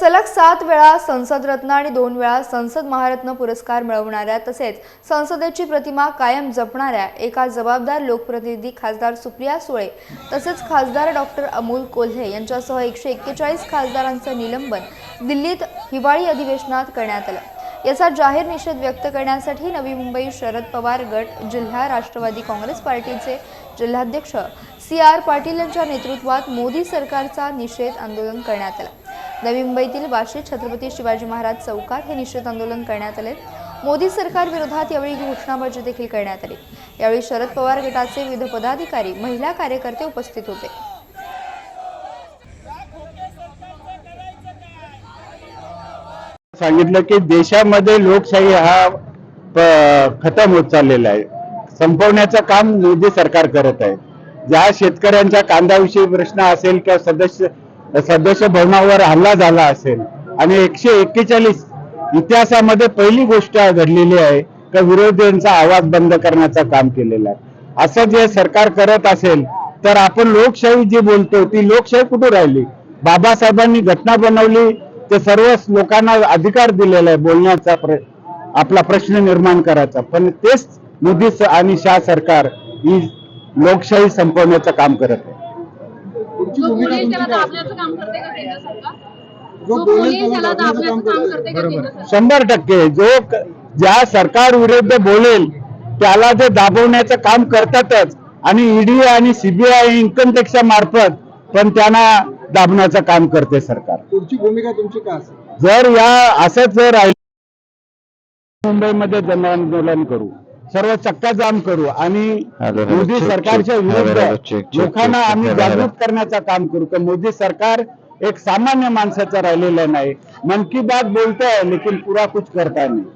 सलग सात वेळा संसद रत्न आणि दोन वेळा संसद महारत्न पुरस्कार मिळवणाऱ्या तसेच संसदेची प्रतिमा कायम जपणाऱ्या एका जबाबदार लोकप्रतिनिधी खासदार सुप्रिया सुळे तसेच खासदार डॉक्टर अमोल कोल्हे यांच्यासह एकशे एक्केचाळीस खासदारांचं निलंबन दिल्लीत हिवाळी अधिवेशनात करण्यात आलं. याचा जाहीर निषेध व्यक्त करण्यासाठी नवी मुंबई शरद पवार गट जिल्हा राष्ट्रवादी काँग्रेस पार्टीचे जिल्हाध्यक्ष सी आर पाटील यांच्या नेतृत्वात मोदी सरकारचा निषेध आंदोलन करण्यात आलं. नवी मुंबईतील वाशी छत्रपती शिवाजी महाराज चौकात हे निषेध आंदोलन करण्यात आले. मोदी सरकार विरोधात यावेळी घोषणाबाजी देखील करण्यात आली. यावेळी शरद पवार गटाचे विविध पदाधिकारी महिला कार्यकर्ते उपस्थित होते. सांगितलं की देशामध्ये लोकशाही हा खतम होत चाललेला आहे. संपवण्याचं काम मोदी सरकार करत आहे. ज्या शेतकऱ्यांच्या कांद्याविषयी प्रश्न असेल किंवा सदस्य सदस्य भवनावर हल्ला झाला असेल आणि एकशे एक्केचाळीस इतिहासामध्ये पहिली गोष्ट घडलेली आहे का विरोधींचा आवाज बंद करण्याचं काम केलेलं आहे. असं जे सरकार करत असेल तर आपण लोकशाही जी बोलतो ती लोकशाही कुठे राहिली? बाबासाहेबांनी घटना बनवली ते सर्व लोकांना अधिकार दिलेला आहे बोलण्याचा आपला प्रश्न निर्माण करायचा. पण तेच मोदी आणि शाह सरकार ही लोकशाही संपवण्याचं काम करत आहे. तुमची जो भूमिका पोलीस त्याला तुमची काय दाबण्याचं काम करते का केंद्र सरकार? जो जो पोलीस पोलीस त्याला त्याला दाबण्याचं दाबण्याचं काम काम करते. करते का केंद्र सरकार? शंभर टक्के. जो क- ज्या सरकार विरुद्ध बोलेल त्याला ते दाबवण्याचं काम करतातच आणि ईडी आणि सीबीआय इन्कम टॅक्सच्या मार्फत पण त्यांना दाबण्याचं काम करते सरकार. पुढची भूमिका तुमची काय असेल? जर या असंच जर राहिलं मुंबईमध्ये जन आंदोलन करू. सर्व चक्का जाम करू. आणि मोदी सरकारच्या विरुद्ध लोकांना आम्ही. जागृत करण्याचं काम करू. तर मोदी सरकार एक सामान्य माणसाचं राहिलेलं नाही. मन की बात बोलतोय लेकिन पुरा कुछ करता नहीं.